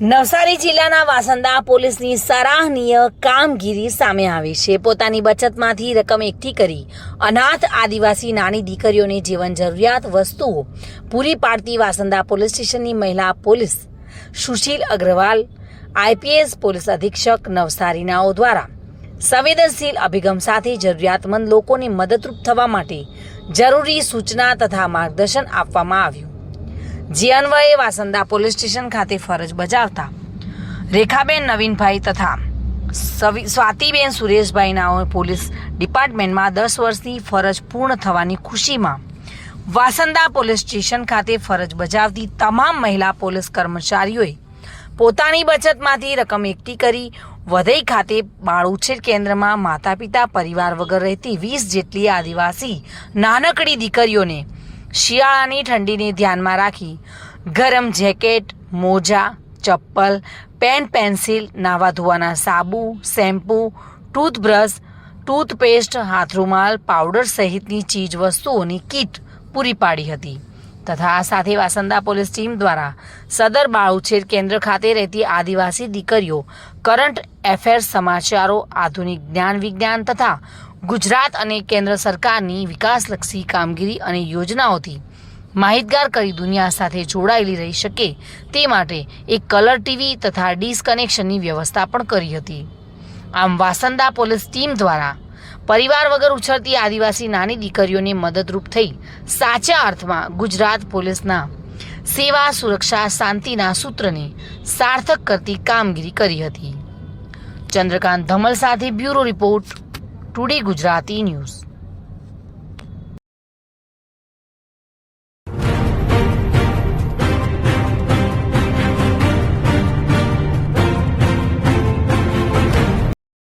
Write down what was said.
નવસારી જિલ્લાના વાસંદા પોલીસની સરાહનીય કામગીરી સામે આવી છે. પોતાની બચતમાંથી રકમ એકઠી કરી અનાથ આદિવાસી નાની દીકરીઓને જીવન જરૂરિયાત વસ્તુઓ પૂરી પાડતી વાસંદા પોલીસ સ્ટેશનની મહિલા police Sushil Agarwal, IPS police અધિક્ષક નવસારીનાઓ દ્વારા સંવેદનશીલ અભિગમ સાથે જરૂરિયાતમંદ લોકોને મદદરૂપ થવા માટે જરૂરી સૂચના તથા માર્ગદર્શન આપવામાં આવ્યું. જે અન્વયે વાસંદા પોલીસ સ્ટેશન ખાતે ફરજ બજાવતા રેખાબેન નવીનભાઈ તથા સવિ- સ્વાતિબેન સુરેશભાઈના પોલીસ ડિપાર્ટમેન્ટમાં દસ વર્ષની ફરજ પૂર્ણ થવાની ખુશીમાં વાસંદા પોલીસ સ્ટેશન ખાતે ફરજ બજાવતી તમામ મહિલા પોલીસ કર્મચારીઓએ પોતાની બચતમાંથી રકમ એકઠી કરી વધઈ ખાતે બાળ ઉછેર કેન્દ્રમાં માતા પિતા પરિવાર વગર રહેતી વીસ જેટલી આદિવાસી નાનકડી દીકરીઓને શિયાળાની ઠંડીને ધ્યાનમાં રાખી ગરમ જેકેટ, મોજા, ચપ્પલ, પેન, પેન્સિલ, નાવા ધોવાના સાબુ, શેમ્પૂ, ટૂથબ્રશ, ટૂથપેસ્ટ, હાથરૂમાલ, પાવડર સહિતની ચીજ વસ્તુઓની કીટ પૂરી પાડી હતી. તથા આ સાથે વાસંદા પોલીસ ટીમ દ્વારા સદર બાળ ઉછેર કેન્દ્ર ખાતે રહેતી આદિવાસી દીકરીઓ, કરંટ એફેર્સ સમાચારો, આધુનિક જ્ઞાન વિજ્ઞાન તથા ગુજરાત અને કેન્દ્ર સરકારની વિકાસલક્ષી કામગીરી અને યોજનાઓથી માહિતગાર કરી દુનિયા સાથે જોડાયેલી રહી શકે તે માટે એક કલર ટીવી તથા ડિસ્કનેક્શનની કનેક્શનની વ્યવસ્થા પણ કરી હતી. આમ વાસંદા પોલીસ ટીમ દ્વારા પરિવાર વગર ઉછળતી આદિવાસી નાની દીકરીઓને મદદરૂપ થઈ સાચા અર્થમાં ગુજરાત પોલીસના સેવા, સુરક્ષા, શાંતિના સૂત્રને સાર્થક કરતી કામગીરી કરી હતી. ચંદ્રકાંત ધમલ સાથે bureau report today Gujarati news.